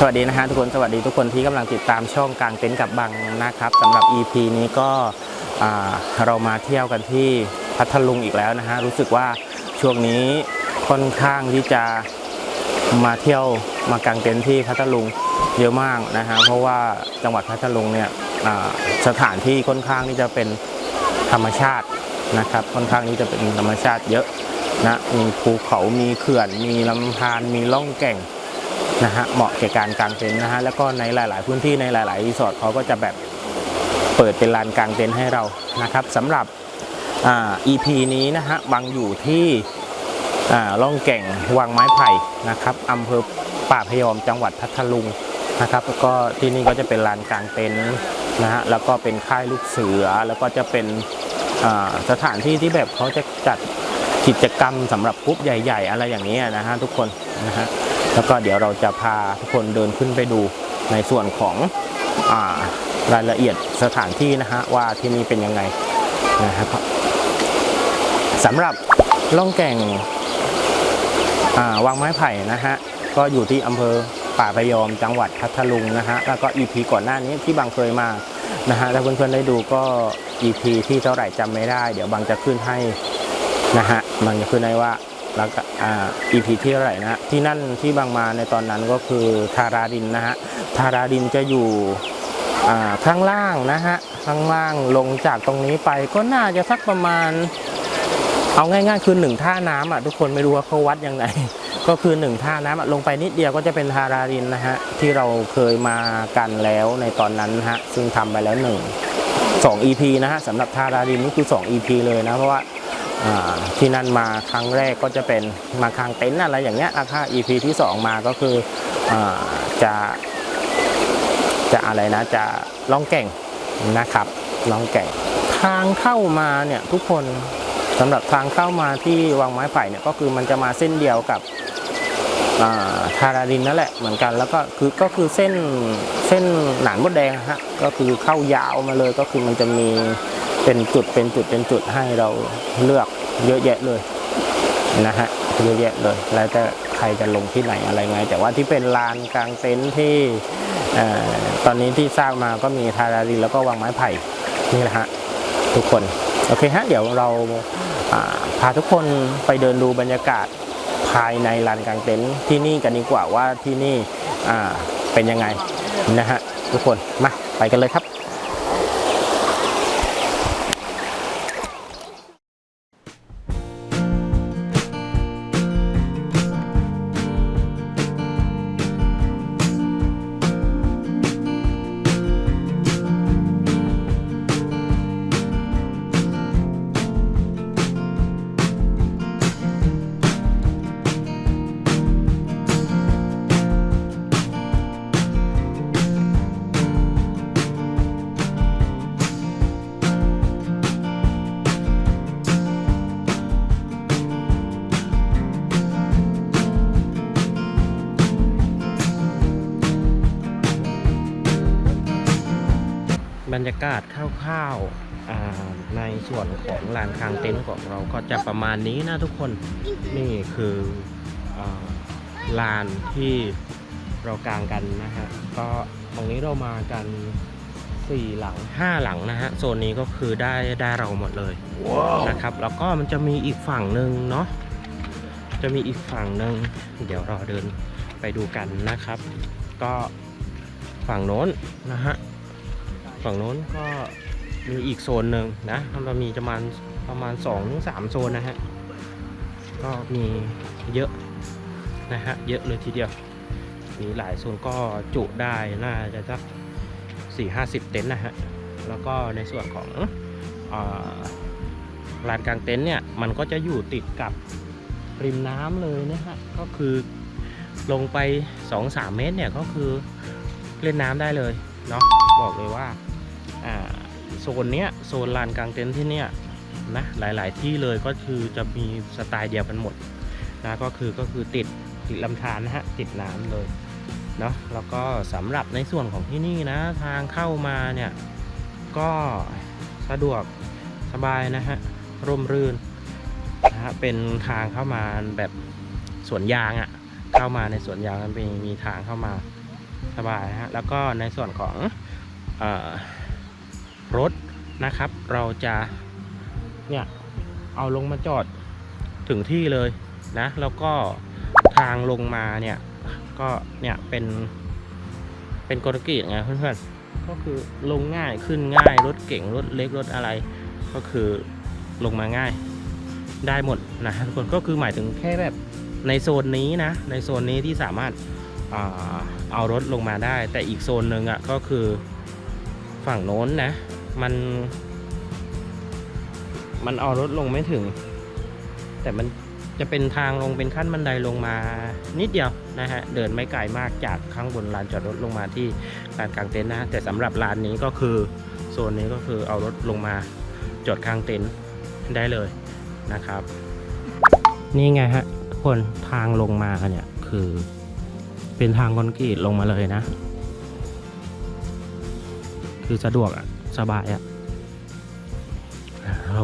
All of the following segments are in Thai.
สวัสดีนะฮะทุกคนสวัสดีทุกคนที่กำลังติดตามช่องกลางเต็นท์กับบังนะครับสำหรับ EP นี้ก็เรามาเที่ยวกันที่พัทลุงอีกแล้วนะฮะรู้สึกว่าช่วงนี้ค่อนข้างที่จะมาเที่ยวมากางเต็นท์ที่พัทลุงเยอะมากนะฮะเพราะว่าจังหวัดพัทลุงเนี่ยสถานที่ค่อนข้างที่จะเป็นธรรมชาตินะครับ ค่อนข้างที่จะเป็นธรรมชาติเยอะนะมีภูเขามีเขื่อน มีลำธารมีล่องแก่ง นะฮะเหมาะแก่การกางเต็นท์นะฮะแล้วก็ในหลาย ๆ พื้นที่ในหลาย ๆ รีสอร์ทเขาก็จะแบบเปิดเป็นลานกางเต็นท์ให้เรานะครับสำหรับอ่า EP นี้นะฮะบางอยู่ที่อ่าล่องแก่งวังไม้ไผ่นะครับอำเภอป่าพยอมจังหวัดพัทลุงนะครับแล้วก็ที่นี่ก็จะเป็นลานกางเต็นท์นะฮะแล้วก็เป็นค่ายลูกเสือแล้วก็จะเป็นอ่าสถานที่ที่แบบเขาจะจัดกิจกรรมสำหรับกรุ๊ปใหญ่ ๆ อะไรอย่างนี้นะฮะทุกคนนะฮะ แล้วก็เดี๋ยวเราจะพาทุกคนเดินขึ้นไปดูในส่วนของอารายละเอียดสถานที่นะฮะว่าที่นี่เป็นยังไงนะครับสำหรับล่องแก่งอ่างไม้ไผ่นะฮะก็อยู่ที่อำเภอป่าพยอมจังหวัดพัทลุงนะฮะแล้วก็ EP ก่อนหน้านี้ที่บางเคยมานะฮะถ้าเพื่อนๆได้ดูก็ EP ที่เท่าไหร่จำไม่ได้ เดี๋ยวบางจะขึ้นให้นะฮะบางจะขึ้นให้ว่า แล้วก็อ่า EP ที่เท่าไหร่นะฮะที่นั่นที่บางมาในตอนนั้นก็คือทาราดินนะฮะทาราดินจะอยู่ข้างล่างนะฮะข้างล่างลงจากตรงนี้ไปก็น่าจะสักประมาณ เอาง่ายๆ คือหนึ่งท่าน้ำอะทุกคนไม่รู้ว่าเขาวัดยังไงก็คือหนึ่งท่าน้ำลงไปนิดเดียวก็จะเป็นทาราดินนะฮะที่เราเคยมากันแล้วในตอนนั้นฮะซึ่งทำไปแล้วหนึ่งสอง EP นะฮะสำหรับทาราดินนี่คือ2 EP เลยนะเพราะว่า ที่นั่นมาครั้งแรกก็จะเป็นมาคางเต็นท์อะไรอย่างเงี้ยอาค่า EP ที่ 2 มาก็คืออจะจะอะไรนะจะล่องแก่งนะครับล่องแก่งทางเข้ามาเนี่ยทุกคนสำหรับทางเข้ามาที่วังไม้ไผ่เนี่ยก็คือมันจะมาเส้นเดียวกับาทาราดินนั่นแหละเหมือนกันแล้วก็คือก็คือเส้นเส้นหนานมดแดงฮะก็คือเข้ายาวมาเลยก็คือมันจะมี เป็นจุดเป็นจุดเป็นจุดให้เราเลือกเยอะแยะเลยนะฮะเยอะแยะเลย แล้วแต่ใครจะลงที่ไหนอะไรไง แต่ว่าที่เป็นลานกลางเต็นท์ที่ตอนนี้ที่สร้างมาก็มีทาราดินแล้วก็วางไม้ไผ่นี่แหละฮะทุกคน โอเคฮะ เดี๋ยวเราพาทุกคนไปเดินดูบรรยากาศภายในลานกลางเต็นท์ที่นี่กันดีกว่าว่าที่นี่เป็นยังไงนะฮะทุกคนมาไปกันเลยครับ ยากาศคร่าวๆอ่าในส่วนของลานคางเต็นท์ของเราก็จะประมาณนี้นะทุกคนนี่คืออาลานที่เรากางกันนะฮะก็ตรงนี้เรามากันสี่หลังห้าหลังนะฮะโซนนี้ก็คือได้ได้เราหมดเลยนะครับ แล้วก็มันจะมีอีกฝั่งหนึ่งเนาะจะมีอีกฝั่งหนึ่งเดี๋ยวเราเดินไปดูกันนะครับ ก็ฝั่งโน้นนะฮะ ฝั่งโน้นก็มีอีกโซนหนึ่งนะมันมีประมาณประมาณ2อถึงสโซนนะฮะ ก็มีเยอะนะฮะ เยอะเลยทีเดียว มีหลายโซนก็จุได้น่าจะสักสี่ห้าสิบเต็นท์นะฮะ แล้วก็ในส่วนของอลานกลางเต็นท์เนี่ยมันก็จะอยู่ติดกับริมน้ำเลยนะฮะ ก็คือลงไป 2-3 เมตรเนี่ยก็คือเล่นน้ำได้เลย เนาะบอกเลยว่าโซนเนี้ยโซนลานกลางเต็นท์ที่เนี้ยนะหลาย ๆ ที่เลยก็คือจะมีสไตล์เดียวกันหมดนะก็คือก็คือติดติดลำธารนะฮะติดน้ำเลยเนาะแล้วก็สำหรับในส่วนของที่นี่นะทางเข้ามาเนี่ยก็สะดวกสบายนะฮะร่มรื่นนะฮะเป็นทางเข้ามาแบบสวนยางอะ่ะเข้ามาในสวนยางมันมีมีทางเข้ามา สบายฮะแล้วก็ในส่วนของอรถนะครับ เราจะเนี่ยเอาลงมาจอดถึงที่เลยนะ แล้วก็ทางลงมาเนี่ยก็เนี่ยเป็นเป็นกรกีตไงเพื่อนๆก็คือลงง่ายขึ้นง่ายรถเก่งรถเล็กรถอะไร ก็คือลงมาง่ายได้หมดนะทุกคนก็คือหมายถึงแค่แบบในโซนนี้นะ ในโซนนี้ที่สามารถ เอารถลงมาได้ แต่อีกโซนหนึ่งอะก็คือฝั่งโน้นนะ มัน มันเอารถลงไม่ถึง แต่มันจะเป็นทางลงเป็นขั้นบันไดลงมานิดเดียวนะฮะ เดินไม่ไกลมากจากข้างบนลานจอดรถลงมาที่ลานกลางเต็นท์นะ แต่สำหรับลานนี้ก็คือโซนนี้ก็คือเอารถลงมาจอดข้างเต็นท์ได้เลยนะครับ นี่ไงฮะทุกคนทางลงมาเนี่ยคือ เป็นทางคอนกรีตลงมาเลยนะ คือสะดวกอะสบายอะเรา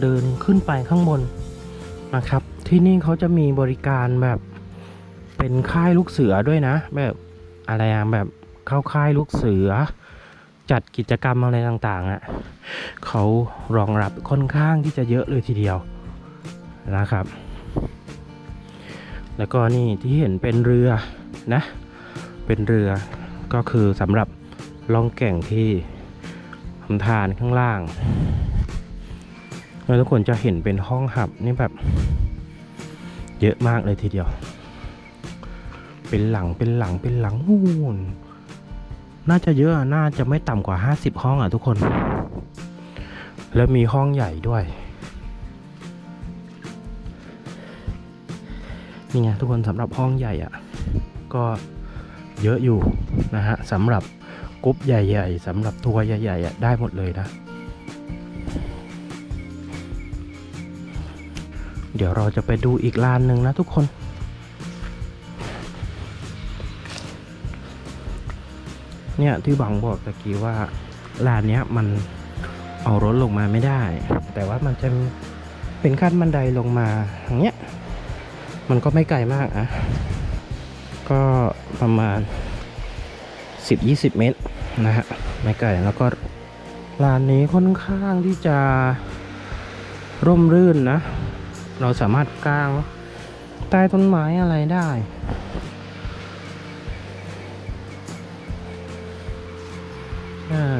เดินขึ้นไปข้างบนนะครับ ที่นี่เขาจะมีบริการแบบเป็นค่ายลูกเสือด้วยนะ แบบอะไรอะแบบเข้าค่ายลูกเสือ จัดกิจกรรมอะไรต่างๆอะ่ะเขารองรับค่อนข้างที่จะเยอะเลยทีเดียวนะครับ แล้วก็นี่ที่เห็นเป็นเรือ นะ เป็นเรือก็คือสำหรับล่องแก่งที่ทำทานข้างล่างแล้วทุกคนจะเห็นเป็นห้องหับนี่แบบเยอะมากเลยทีเดียว เป็นหลังเป็นหลังเป็นหลังนู่นน่าจะเยอะอะน่าจะไม่ต่ำกว่า 50 ห้องอะทุกคน แล้วมีห้องใหญ่ด้วยนี่ไงทุกคนสำหรับห้องใหญ่อะ ก็เยอะอยู่นะฮะสำหรับกรุ๊ปใหญ่ ๆสำหรับทัวร์ใหญ่ๆอะได้หมดเลยนะ เดี๋ยวเราจะไปดูอีกลานหนึ่งนะทุกคนเนี่ยที่บังบอกตะกี้ว่าลานเนี้ยมันเอารถลงมาไม่ได้ แต่ว่ามันจะเป็นขั้นบันไดลงมาอย่างเงี้ยมันก็ไม่ไกลมากอะ ก็ประมาณ 10-20 เมตรนะฮะไม่ไกลแล้วก็ลานนี้ค่อนข้างที่จะร่มรื่นนะ เราสามารถกางใต้ต้นไม้อะไรได้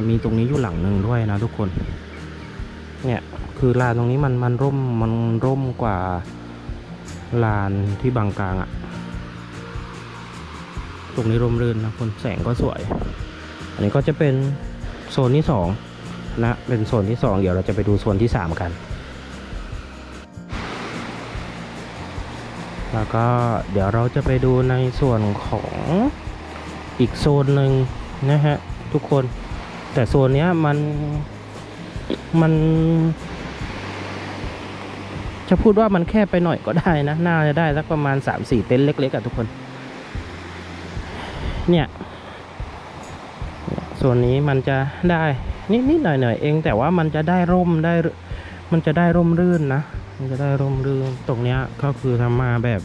มีตรงนี้อยู่หลังหนึ่งด้วยนะทุกคน เนี่ยคือลานตรงนี้มันมันร่มมันร่มกว่าลานที่บางกลางอะ ตรงนี้ร่มรื่นนะคนแสงก็สวย อันนี้ก็จะเป็นโซนที่สองนะเป็นโซนที่สองเดี๋ยวเราจะไปดูโซนที่สามกัน แล้วก็เดี๋ยวเราจะไปดูในส่วนของอีกโซนหนึ่งนะฮะทุกคนแต่โซนเนี้ยมันมัน จะพูดว่ามันแคบไปหน่อยก็ได้นะ น่าจะได้สักประมาณ 3-4 เต็นท์เล็กๆอะทุกคน เนี่ยโซนนี้มันจะได้นิดๆหน่อยๆเอง แต่ว่ามันจะได้ร่มได้ มันจะได้ร่มรื่นนะมันจะได้ร่มรื่นตรงเนี้ยก็คือทำมาแบบ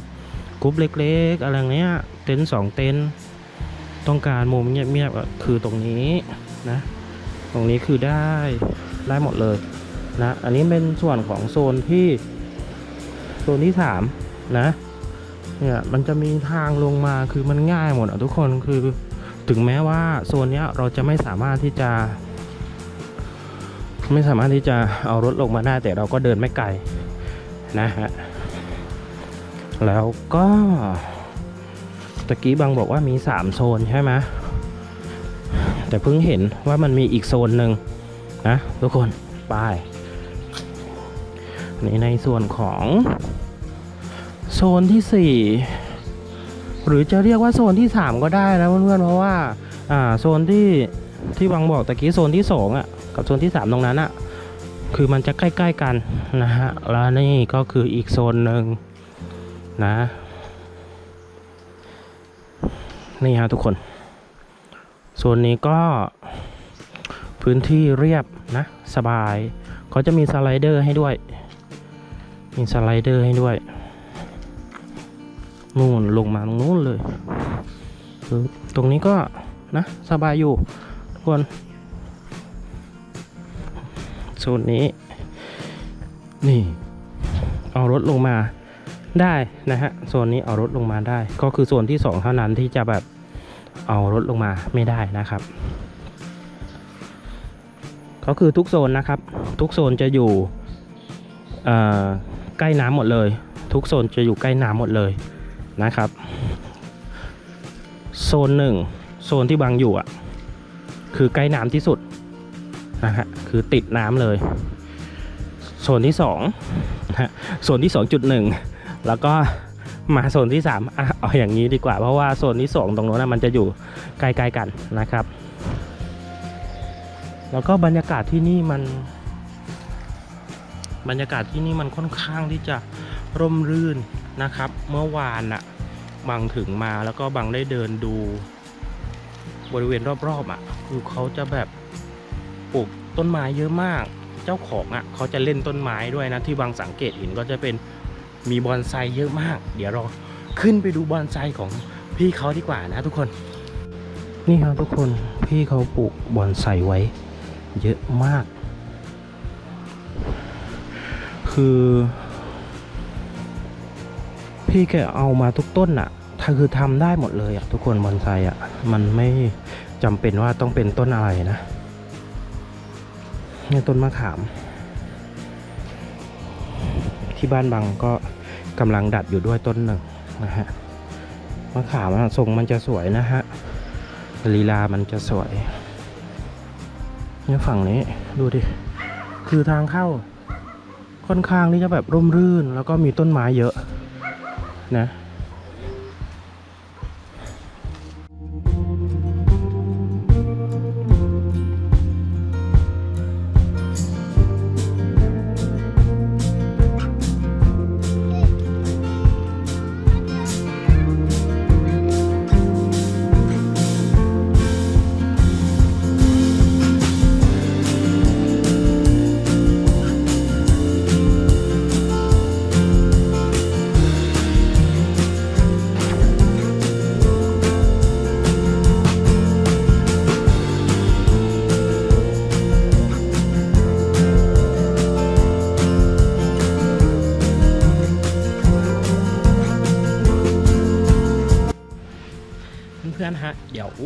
กรุ๊ปเล็ก ๆ อะไรเงี้ยเต็นท์สองเต็นท์ต้องการมุมเงียบๆคือตรงนี้นะตรงนี้คือได้ได้หมดเลยนะอันนี้เป็นส่วนของโซนที่โซนที่สามนะ เนี่ยมันจะมีทางลงมาคือมันง่ายหมดอะทุกคนคือถึงแม้ว่าโซนเนี้ยเราจะไม่สามารถที่จะ ไม่สามารถที่จะเอารถลงมาได้แต่เราก็เดินไม่ไกลนะฮะแล้วก็ตะกี้บางบอกว่ามี 3 โซนใช่ไหมแต่เพิ่งเห็นว่ามันมีอีกโซนหนึ่งนะทุกคนไปนี่ในส่วนของ โซนที่ 4 หรือจะเรียกว่าโซนที่ 3 ก็ได้นะเพื่อนๆเพราะว่าอ่าโซนที่ที่บางบอกตะกี้โซนที่2อะกับโซนที่ 3 ตรงนั้นอะคือมันจะใกล้ ๆกันนะฮะแล้วนี่ก็คืออีกโซนหนึ่งนะนี่ฮะทุกคนโซนนี้ก็พื้นที่เรียบนะ สบายเขาจะมีสไลเดอร์ให้ด้วย มีสไลเดอร์ให้ด้วย นู่นลงมาตรงนู้นเลยตรงนี้ก็นะสบายอยู่ทุกคนโซนนี้ นี่ เอารถลงมาได้นะฮะโซนนี้เอารถลงมาได้ ก็คือโซนที่สองเท่านั้นที่จะแบบเอารถลงมาไม่ได้นะครับ ก็คือทุกโซนนะครับ ทุกโซนจะอยู่ใกล้น้ำหมดเลย ทุกโซนจะอยู่ใกล้น้ำหมดเลย นะครับ โซนหนึ่งโซนที่บางอยู่อะ คือใกล้น้ำที่สุดนะฮะคือติดน้ำเลย โซนที่สองนะฮะโซนที่สองจุดหนึ่งแล้วก็มาโซนที่สามเอาอย่างนี้ดีกว่า เพราะว่าโซนที่สองตรงโน้นนะมันจะอยู่ใกล้ๆกันนะครับ แล้วก็บรรยากาศที่นี่มันบรรยากาศที่นี่มันค่อนข้างที่จะร่มรื่น นะครับ เมื่อวานอะบางถึงมาแล้วก็บางได้เดินดู บริเวณรอบๆอะคือเขาจะแบบปลูกต้นไม้เยอะมาก เจ้าของอะเขาจะเล่นต้นไม้ด้วยนะที่บางสังเกตเห็นก็จะเป็นมีบอนไซเยอะมาก เดี๋ยวเราขึ้นไปดูบอนไซของพี่เขาดีกว่านะทุกคน นี่ครับทุกคนพี่เขาปลูกบอนไซไว้ เยอะมาก คือ พี่แกเอามาทุกต้นอะถ้าคือทำได้หมดเลยอะทุกคนบอนไซอะมันไม่จำเป็นว่าต้องเป็นต้นอะไรนะนี่ต้นมะขาม ที่บ้านบางก็กำลังดัดอยู่ด้วยต้นหนึ่งนะฮะมะขามทรงมันจะสวยนะฮะลีลามันจะสวยเนี่ยฝั่งนี้ดูดิ คือทางเข้า ค่อนข้างที่จะแบบร่มรื่น แล้วก็มีต้นไม้เยอะ นะ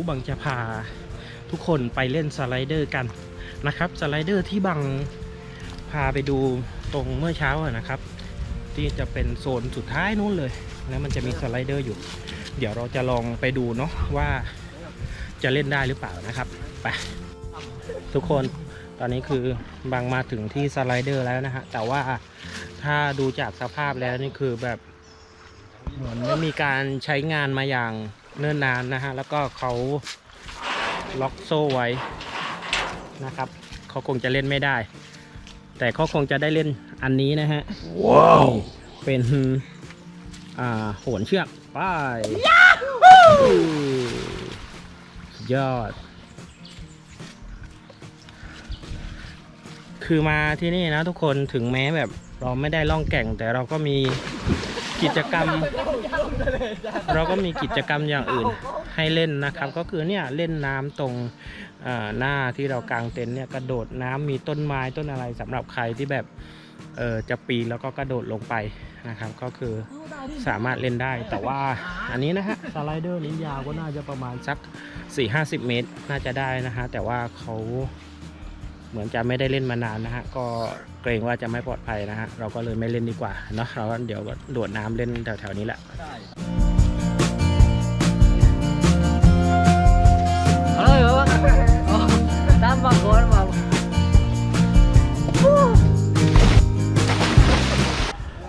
บังจะพาทุกคนไปเล่นสไลเดอร์กันนะครับสไลเดอร์ที่บังพาไปดูตรงเมื่อเช้านะครับ ที่จะเป็นโซนสุดท้ายนู้นเลย แล้วมันจะมีสไลเดอร์อยู่ เดี๋ยวเราจะลองไปดูเนาะว่าจะเล่นได้หรือเปล่านะครับไปทุกคนตอนนี้คือบางมาถึงที่สไลเดอร์แล้วนะฮะแต่ว่าถ้าดูจากสภาพแล้วนี่คือแบบเหมือนไม่มีการใช้งานมาอย่าง เนิ่นนานนะฮะ แล้วก็เขาล็อกโซ่ไว้นะครับ เขาคงจะเล่นไม่ได้ แต่เขาคงจะได้เล่นอันนี้นะฮะ ว้าว เป็นอ่าโหนเชือกไป้ายยอด คือมาที่นี่นะทุกคนถึงแม้แบบเราไม่ได้ล่องแก่งแต่เราก็มี กิจกรรม เราก็มีกิจกรรมอย่างอื่นให้เล่นนะครับ ก็คือเนี่ยเล่นน้ำตรงอ่าหน้าที่เรากางเต็นท์เนี่ยกระโดดน้ำมีต้นไม้ต้นอะไรสำหรับใครที่แบบเออจะปีนแล้วก็กระโดดลงไปนะครับ ก็คือสามารถเล่นได้แต่ว่าอันนี้นะฮะสไลเดอร์นี้ยาวก็น่าจะประมาณสัก 4-50 เมตรน่าจะได้นะฮะแต่ว่าเขา เหมือนจะไม่ได้เล่นมานานนะฮะ ก็เกรงว่าจะไม่ปลอดภัยนะฮะ เราก็เลยไม่เล่นดีกว่าเนาะ เราก็เดี๋ยวก็โดดน้ำเล่นแถวๆนี้แหละ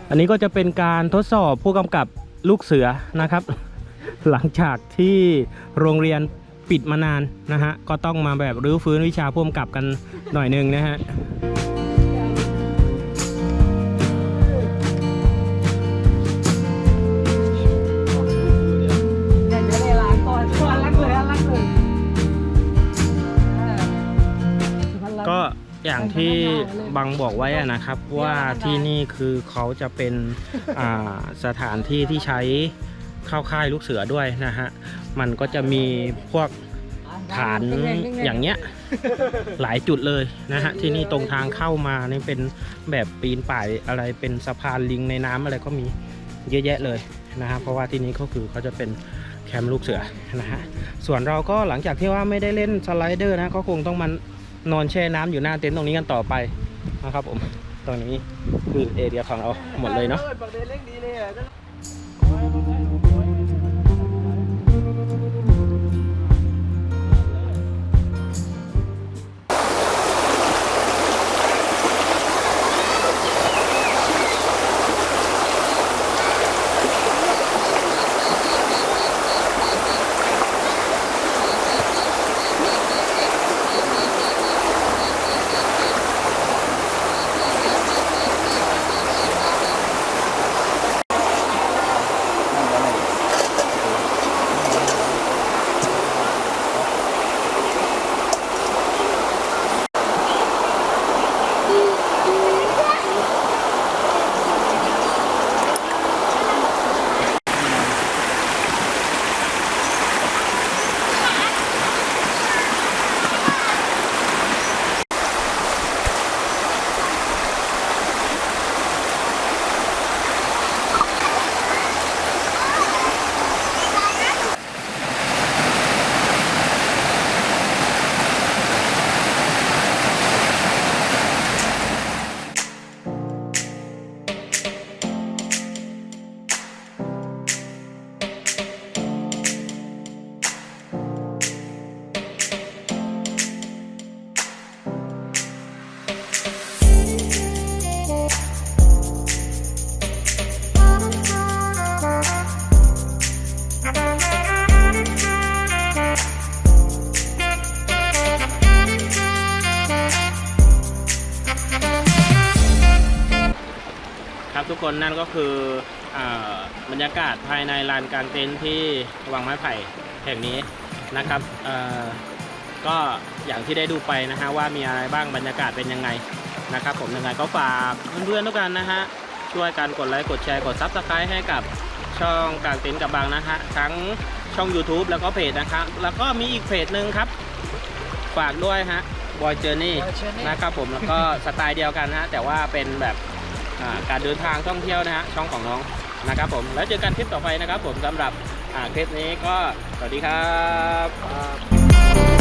อันนี้ก็จะเป็นการทดสอบผู้กำกับลูกเสือนะครับ หลังจากที่โรงเรียน ปิดมานานนะฮะ ก็ต้องมาแบบรื้อฟื้นวิชาผู้กำกับกันหน่อยหนึงนะฮะก็อย่างที่บังบอกไว้อะนะครับว่าที่นี่คือเขาจะเป็นอ่าสถานที่ที่ใช้ เข้าค่ายลูกเสือด้วยนะฮะ มันก็จะมีพวกฐานอย่างเงี้ยหลายจุดเลยนะฮะ ที่นี่ตรงทางเข้ามานี่เป็นแบบปีนป่ายอะไรเป็นสะพานลิงในน้ำอะไรก็มีเยอะแยะเลยนะฮะเพราะว่าที่นี้ก็คือเขาจะเป็นแคมป์ลูกเสือนะฮะส่วนเราก็หลังจากที่ว่าไม่ได้เล่นสไลเดอร์นะก็คงต้องมานอนแช่น้ำอยู่หน้าเต็นท์ตรงนี้กันต่อไปนะครับผมตรงนี้คือเอเรียของเราหมดเลยเนาะบักเดนเร่งดีเลยอะ คนนั่นก็คืออบรรยากาศภายในลานกลางเต็นท์ที่วังไม้ไผ่แห่งนี้นะครับก็อย่างที่ได้ดูไปนะฮะว่ามีอะไรบ้างบรรยากาศเป็นยังไงนะครับ ผมยังไงก็ฝากเพื่อนๆทุกกันนะฮะช่วยกันกดไลค์กดแชร์กดซับสไครต์ให้กับช่องกลางเต็นท์กับบางนะฮะทั้งช่อง YouTube แล้วก็เพจนะครับ แล้วก็มีอีกเพจหนึ่งครับ ฝากด้วยฮะ Boy Journey นะครับผมแล้วก็สไตล์เดียวกันนะฮะแต่ว่าเป็นแบบ การเดินทางท่องเที่ยวนะฮะช่องของน้องนะครับผมแล้วเจอกันคลิปต่อไปนะครับผมสำหรับคลิปนี้ก็สวัสดีครับ